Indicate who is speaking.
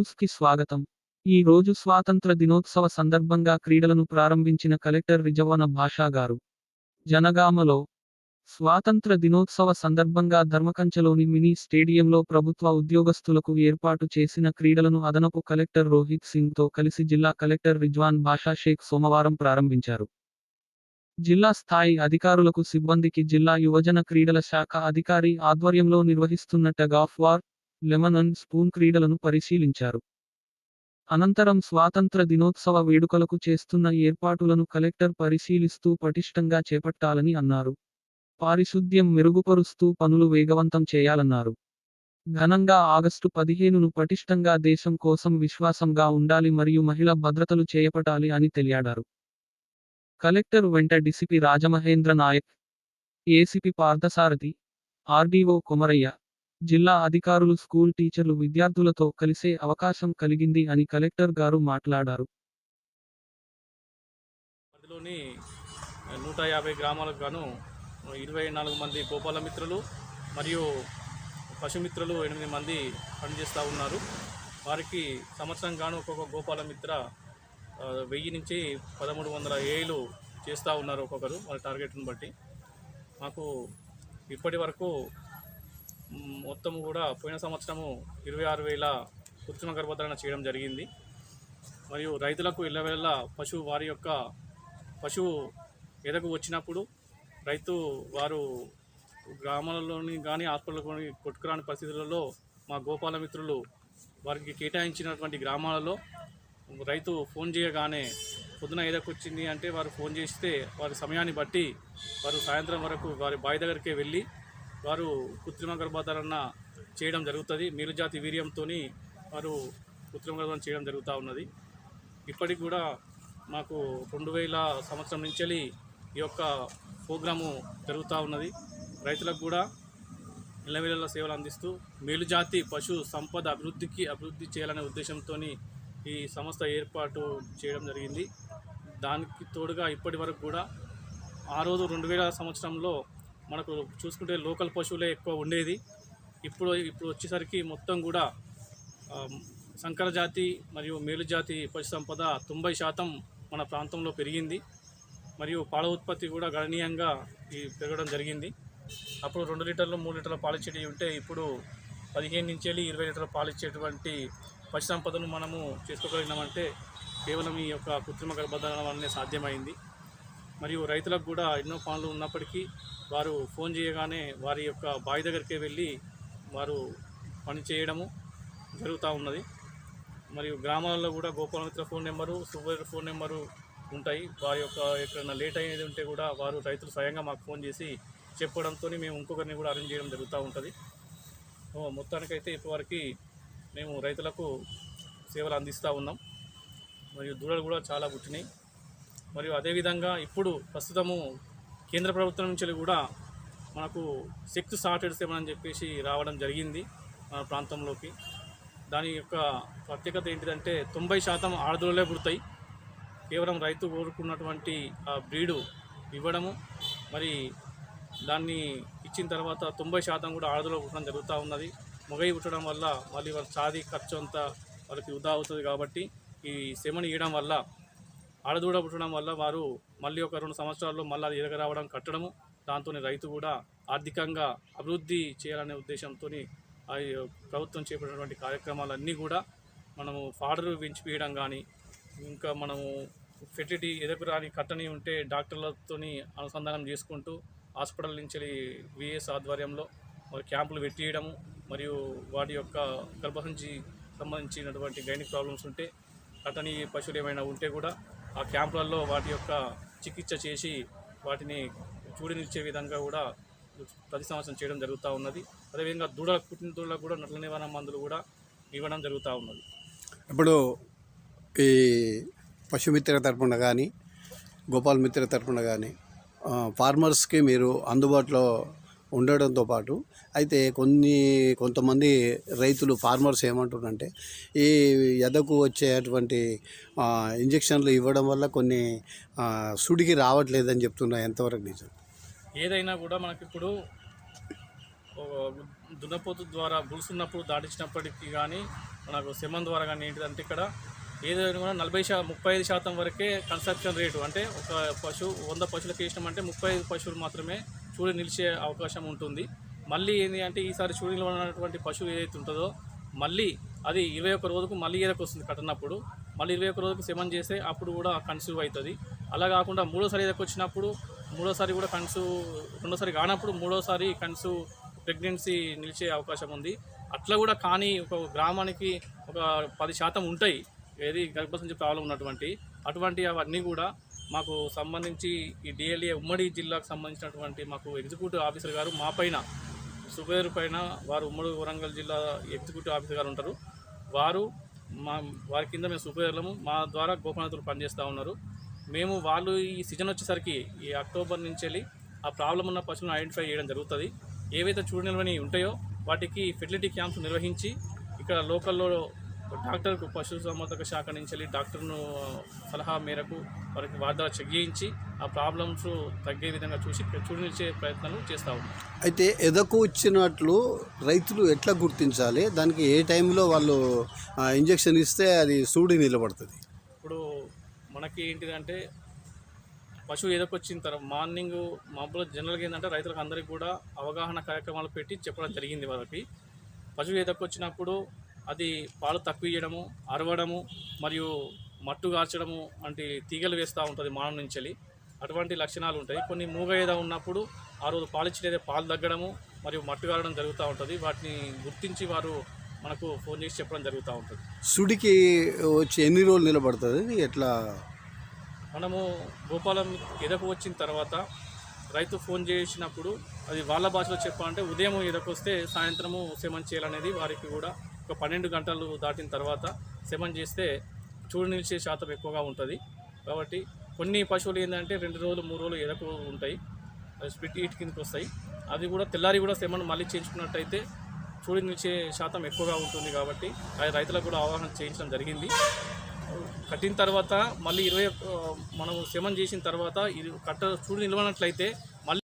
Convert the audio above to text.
Speaker 1: న్యూస్కి స్వాగతం. ఈ రోజు స్వాతంత్ర దినోత్సవ సందర్భంగా క్రీడలను ప్రారంభించిన కలెక్టర్ రిజవన భాషా గారు. జనగామలో స్వాతంత్ర దినోత్సవ సందర్భంగా ధర్మకంచలోని మినీ స్టేడియంలో ప్రభుత్వ ఉద్యోగస్తులకు ఏర్పాటు చేసిన క్రీడలను అదనపు కలెక్టర్ రోహిత్ సింగ్తో కలిసి జిల్లా కలెక్టర్ రిజ్వాన్ భాషా షేక్ సోమవారం ప్రారంభించారు. జిల్లా స్థాయి అధికారులకు సిబ్బందికి జిల్లా యువజన క్రీడల శాఖ అధికారి ఆధ్వర్యంలో నిర్వహిస్తున్న tug of war lemon and spoon క్రీడలను పరిశీలించారు. అనంతరం స్వాతంత్ర దినోత్సవ వేడుకలకు చేస్తున్న ఏర్పాటులను కలెక్టర్ పరిశీలిస్తూ పటిష్టంగా చేపట్టాలని అన్నారు. పారిశుద్ధ్యం మెరుగుపరుస్తూ పనులు వేగవంతం చేయాలన్నారు. ఘనంగా ఆగస్టు పదిహేనును పటిష్టంగా దేశం కోసం విశ్వాసంగా ఉండాలి మరియు మహిళ భద్రతలు చేపట్టాలి అని తెలియాడారు. కలెక్టర్ వెంట DCP Rajamahendra Nayak ACP Parthasarathi RDO Komaraiah జిల్లా అధికారులు స్కూల్ టీచర్లు విద్యార్థులతో కలిసే అవకాశం కలిగింది అని కలెక్టర్ గారు మాట్లాడారు.
Speaker 2: పరిధిలోని నూట యాభై గ్రామాలకు గాను ఇరవై నాలుగు మంది గోపాల మిత్రులు మరియు పశుమిత్రులు ఎనిమిది మంది పనిచేస్తూ ఉన్నారు. వారికి సంవత్సరం గాను ఒక్కొక్క గోపాల మిత్ర వెయ్యి నుంచి పదమూడు వందల ఏళ్ళు చేస్తూ ఉన్నారు ఒక్కొక్కరు వాళ్ళ టార్గెట్ని బట్టి. మాకు ఇప్పటి వరకు మొత్తం కూడా పోయిన సంవత్సరము ఇరవై ఆరు వేల కృత్రిమ గర్భధారణ చేయడం జరిగింది. మరియు రైతులకు ఇళ్ళవేళ పశువు వారి యొక్క పశువు ఎదకు వచ్చినప్పుడు రైతు వారు గ్రామాలలోని కానీ హాస్పిటల్ కానీ కొట్టుకురాని పరిస్థితులలో మా గోపాల మిత్రులు వారికి కేటాయించినటువంటి గ్రామాలలో రైతు ఫోన్ చేయగానే పొద్దున ఎదకొచ్చింది అంటే వారు ఫోన్ చేస్తే వారి సమయాన్ని బట్టి వారు సాయంత్రం వరకు వారి బావి దగ్గరికే వెళ్ళి వారు కృత్రిమ గర్భధారణ చేయడం జరుగుతుంది. మేలుజాతి వీర్యంతో వారు కృత్రిమ గర్భం చేయడం జరుగుతూ ఉన్నది. ఇప్పటికి కూడా మాకు రెండు వేల సంవత్సరం నుంచి ఈ యొక్క ప్రోగ్రాము జరుగుతూ ఉన్నది. రైతులకు కూడా ఇళ్ళవేళ సేవలు అందిస్తూ మేలుజాతి పశు సంపద అభివృద్ధికి అభివృద్ధి చేయాలనే ఉద్దేశంతో ఈ సంస్థ ఏర్పాటు చేయడం జరిగింది. దానికి తోడుగా ఇప్పటి వరకు కూడా ఆ రోజు రెండు వేల సంవత్సరంలో మనకు చూసుకుంటే లోకల్ పశువులే ఎక్కువ ఉండేది. ఇప్పుడు ఇప్పుడు వచ్చేసరికి మొత్తం కూడా సంకరజాతి సంకర జాతి మరియు మేలుజాతి పశు సంపద తొంభై శాతం మన ప్రాంతంలో పెరిగింది. మరియు పాల ఉత్పత్తి కూడా గణనీయంగా ఈ పెరగడం జరిగింది. అప్పుడు రెండు లీటర్లు మూడు లీటర్ల పాలిచ్చేటివి ఉంటే ఇప్పుడు పదిహేను నుంచి వెళ్ళి ఇరవై లీటర్ల పాలిచ్చేటువంటి పశు సంపదను మనము చేసుకోగలిగినామంటే కేవలం ఈ యొక్క కృత్రిమ గర్భధారణ వల్లనే సాధ్యమైంది. మరియు రైతులకు కూడా ఎన్నో పనులు ఉన్నప్పటికీ వారు ఫోన్ చేయగానే వారి యొక్క బావి దగ్గరికి వెళ్ళి వారు పని చేయడము జరుగుతూ ఉన్నది. మరియు గ్రామాలలో కూడా Gopalamitra phone number super phone number ఉంటాయి. వారి యొక్క ఎక్కడైనా లేట్ అయ్యేది ఉంటే కూడా వారు రైతులు స్వయంగా మాకు ఫోన్ చేసి చెప్పడంతో మేము ఇంకొకరిని కూడా అరేంజ్ చేయడం జరుగుతూ ఉంటుంది. మొత్తానికైతే ఇప్పటివరకు మేము రైతులకు సేవలు అందిస్తూ ఉన్నాం. మరియు దూడలు కూడా చాలా పుట్టినాయి. మరియు అదేవిధంగా ఇప్పుడు ప్రస్తుతము కేంద్ర ప్రభుత్వం నుంచి కూడా మనకు శక్తి సార్టెడ్ సెవెన్ అని చెప్పేసి రావడం జరిగింది మన ప్రాంతంలోకి. దాని యొక్క ప్రత్యేకత ఏంటిదంటే తొంభై శాతం ఆడదూడలే పుడతాయి. కేవలం రైతు కోరుకున్నటువంటి ఆ బ్రీడు ఇవ్వడము మరి దాన్ని ఇచ్చిన తర్వాత తొంభై శాతం కూడా ఆడదులో పుట్టడం జరుగుతూ ఉన్నది. మొగయి పుట్టడం వల్ల మళ్ళీ వాళ్ళ చాది ఖర్చు అంతా వాళ్ళకి వృధా అవుతుంది కాబట్టి ఈ సెమని ఇవ్వడం వల్ల ఆడదూడ పుట్టడం వల్ల వారు మళ్ళీ ఒక రెండు సంవత్సరాల్లో మళ్ళీ అది ఎదగ రావడం కట్టడము దాంతో రైతు కూడా ఆర్థికంగా అభివృద్ధి చేయాలనే ఉద్దేశంతో ఆ ప్రభుత్వం చేపట్టినటువంటి కార్యక్రమాలన్నీ కూడా మనము ఫాడర్ పెంచిపియడం కానీ ఇంకా మనము ఫెర్టిలిటీ ఎదకు రాని కట్టని ఉంటే డాక్టర్లతోని అనుసంధానం చేసుకుంటూ హాస్పిటల్ నుంచి విఎస్ ఆధ్వర్యంలో మరి క్యాంపులు పెట్టియడము మరియు వాటి యొక్క గర్భసంచి సంబంధించినటువంటి గైనిక్ ప్రాబ్లమ్స్ ఉంటే కట్టని పశువులు ఏమైనా ఉంటే కూడా ఆ క్యాంపులలో వాటి యొక్క చికిత్స చేసి వాటిని చూడనిచ్చే విధంగా కూడా ప్రతి సంవత్సరం చేయడం జరుగుతూ ఉన్నది. అదేవిధంగా దూడ పుట్టిన దూడలకు కూడా నట్ల నివారణ మందులు కూడా ఇవ్వడం జరుగుతూ ఉన్నది.
Speaker 3: ఇప్పుడు ఈ పశుమిత్ర తరపున కానీ గోపాల్ మిత్ర తరపున కానీ ఫార్మర్స్కి మీరు అందుబాటులో ఉండడంతో పాటు అయితే కొన్ని కొంతమంది రైతులు ఫార్మర్స్ ఏమంటారంటే ఈ ఎదకు వచ్చేటువంటి ఇంజక్షన్లు ఇవ్వడం వల్ల కొన్ని సుడికి రావట్లేదని చెప్తున్నా ఎంతవరకు నిజం?
Speaker 2: ఏదైనా కూడా మనకి ఇప్పుడు దున్నపోతు ద్వారా గులుసున్నప్పుడు దాటించినప్పటికీ కానీ మనకు సెమన్ ద్వారా కానీ ఏంటిదంటే ఇక్కడ ఏదైనా కూడా నలభై శా ముప్పై ఐదు శాతం వరకే కన్స్ట్రక్షన్ రేటు. అంటే ఒక పశువు వంద పశువులకు వేసినామంటే ముప్పై ఐదు పశువులు మాత్రమే చూడి నిలిచే అవకాశం ఉంటుంది. మళ్ళీ ఏంటి అంటే ఈసారి చూడి ఉన్నటువంటి పశువు ఏదైతే ఉంటుందో మళ్ళీ అది ఇరవై ఒక్క రోజుకు మళ్ళీ ఏదకు వస్తుంది కట్టినప్పుడు. మళ్ళీ ఇరవై ఒక్క రోజుకు సెమన్ చేస్తే అప్పుడు కూడా కన్సూవ్ అవుతుంది. అలా కాకుండా మూడోసారి ఏదకు వచ్చినప్పుడు మూడోసారి కూడా కన్సు రెండోసారి కానప్పుడు మూడోసారి కన్సీవ్ ప్రెగ్నెన్సీ నిలిచే అవకాశం ఉంది. అట్లా కూడా కానీ ఒక గ్రామానికి ఒక పది శాతం ఉంటాయి. ఏది గర్భసంచి ప్రాబ్లం ఉన్నటువంటి అటువంటి అవన్నీ కూడా మాకు సంబంధించి ఈ డిఎల్ఏ ఉమ్మడి జిల్లాకు సంబంధించినటువంటి మాకు ఎగ్జిక్యూటివ్ ఆఫీసర్ గారు మా పైన సుబేర్ పైన వారు ఉమ్మడి వరంగల్ జిల్లా ఎగ్జిక్యూటివ్ ఆఫీసర్ గారు ఉంటారు. వారు మా వారి కింద మేము సుపేర్లము మా ద్వారా గోపనాథులు పనిచేస్తూ ఉన్నారు. మేము వాళ్ళు ఈ సీజన్ వచ్చేసరికి ఈ అక్టోబర్ నుంచి వెళ్ళి ఆ ప్రాబ్లం ఉన్న పశువులను ఐడెంటిఫై చేయడం జరుగుతుంది. ఏవైతే చూడు ఉంటాయో వాటికి ఫెర్టిలిటీ క్యాంప్స్ నిర్వహించి ఇక్కడ లోకల్లో డాక్టర్కు పశు సంవర్ధక శాఖ నుంచి వెళ్ళి డాక్టర్ను సలహా మేరకు వారికి వారి ద్వారా చెక్ చేయించి ఆ ప్రాబ్లమ్స్ తగ్గే విధంగా చూసి చూడు నిలిచే ప్రయత్నాలు చేస్తూ ఉన్నాం.
Speaker 3: అయితే ఎదకు వచ్చినట్లు రైతులు ఎట్లా గుర్తించాలి? దానికి ఏ టైంలో వాళ్ళు ఇంజెక్షన్ ఇస్తే అది సూడి నిలబడుతుంది?
Speaker 2: ఇప్పుడు మనకి ఏంటిదంటే పశువు ఎదకొచ్చిన తర్వాత మార్నింగ్ మామూలుగా జనరల్గా ఏంటంటే రైతులకు అందరికీ కూడా అవగాహన కార్యక్రమాలు పెట్టి చెప్పడం జరిగింది వాళ్ళకి. పశువు ఎదకొచ్చినప్పుడు అది పాలు తక్కువ ఇయ్యడము అరవడము మరియు మట్టు గార్చడము వంటి తీగలు వేస్తూ ఉంటుంది మానం నుంచి. అటువంటి లక్షణాలు ఉంటాయి. కొన్ని మూగ ఏదో ఉన్నప్పుడు ఆ రోజు పాలిచ్చినదే పాలు తగ్గడము మరియు మట్టు గారడం జరుగుతూ ఉంటుంది. వాటిని గుర్తించి వారు మనకు ఫోన్ చేసి చెప్పడం జరుగుతూ ఉంటుంది.
Speaker 3: సుడికి వచ్చి ఎన్ని రోజులు నిలబడుతుంది? ఎట్లా?
Speaker 2: మనము గోపాలం ఎదకు వచ్చిన తర్వాత రైతు ఫోన్ చేసినప్పుడు అది వాళ్ళ భాషలో చెప్పాలంటే ఉదయం ఎదకొస్తే సాయంత్రము సెమన్ చేయాలనేది వారికి కూడా ఒక పన్నెండు గంటలు దాటిన తర్వాత సెమన్ చేస్తే చూడు నిలిచే శాతం ఎక్కువగా ఉంటుంది. కాబట్టి కొన్ని పశువులు ఏంటంటే రెండు రోజులు మూడు రోజులు ఎరకు ఉంటాయి. అది స్ప్లిట్ కిందకి వస్తాయి. అది కూడా తెల్లారి కూడా సెమన్ మళ్ళీ చేయించుకున్నట్టయితే చూడు నిలిచే శాతం ఎక్కువగా ఉంటుంది కాబట్టి అది రైతులకు కూడా అవగాహన చేయించడం జరిగింది. కట్టిన తర్వాత మళ్ళీ ఇరవై మనం శమన్ చేసిన తర్వాత ఇది కట్ట చూడు నిలవనట్లయితే